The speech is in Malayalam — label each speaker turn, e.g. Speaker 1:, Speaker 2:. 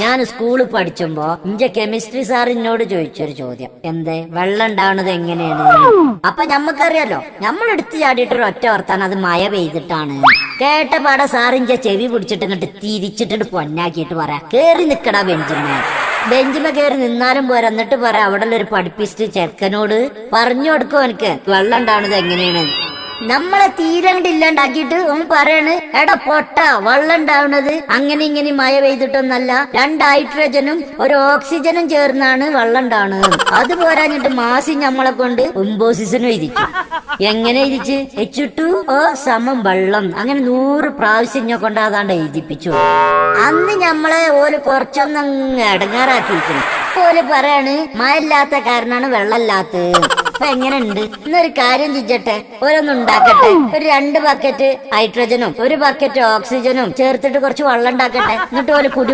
Speaker 1: ഞാൻ സ്കൂളിൽ പഠിച്ചുമ്പോ ഇന്റെ കെമിസ്ട്രി സാർ എന്നോട് ചോദിച്ചൊരു ചോദ്യം. എന്തേ? വെള്ളം ഉണ്ടാവണത് എങ്ങനെയാണ് അപ്പൊ ഞമ്മക്കറിയാലോ നമ്മൾ എടുത്തു ചാടിയിട്ടൊരു ഒറ്റ വർത്താനം അത് മഴ പെയ്തിട്ടാണ്. കേട്ട പാടെ സാറിന്റെ ചെവി പിടിച്ചിട്ട് ഇങ്ങോട്ട് തിരിച്ചിട്ടിട്ട് പൊന്നാക്കിയിട്ട് പറയാ കേറി നിക്കടാ ബെഞ്ചിമേ ബെഞ്ചിമ കേറി നിന്നാലും പോരാ എന്നിട്ട് പറയാ അവിടെ ഒരു പഠിപ്പിച്ചിട്ട് ചെക്കനോട് പറഞ്ഞു കൊടുക്കും എനിക്ക് വെള്ളം ഉണ്ടാവണത് എങ്ങനെയാണ് നമ്മളെ തീരണ്ട് ഇല്ലാണ്ടാക്കിട്ട് ഓൻ പറയാണ് എടാ പൊട്ട വെള്ളം ഉണ്ടാവുന്നത് അങ്ങനെ ഇങ്ങനെ മഴ പെയ്തിട്ടൊന്നല്ല രണ്ട് ഹൈഡ്രജനും ഒരു ഓക്സിജനും ചേർന്നാണ് വെള്ളം ഉണ്ടാവുന്നത് അത് പോരാഞ്ഞിട്ട് മാസി നമ്മളെ കൊണ്ട് ഒമ്പോസിസനും ഇരിച്ചു എങ്ങനെ ഇരിച്ച് എച്ചിട്ടു ഓ സമം വെള്ളം. അങ്ങനെ നൂറ് പ്രാവശ്യം ഞാൻ കൊണ്ട് അതാണ്ട് എഴുതിപ്പിച്ചു. അന്ന് ഞമ്മളെ ഓൽ കുറച്ചൊന്നും ഇടങ്ങാറാക്കിയിരിക്കുന്നു ഓൽ പറയാണ് മഴ ഇല്ലാത്ത കാരണമാണ് വെള്ളമില്ലാത്തത്. അപ്പൊ എങ്ങനെയുണ്ട്? എന്നൊരു കാര്യം ചിച്ചട്ടെ ഓരോന്ന് ഉണ്ടാക്കട്ടെ. ഒരു രണ്ട് ബക്കറ്റ് ഹൈഡ്രജനും ഒരു ബക്കറ്റ് ഓക്സിജനും ചേർത്തിട്ട് കുറച്ച് വെള്ളം ഉണ്ടാക്കട്ടെ. എന്നിട്ട് ഒരു കുടി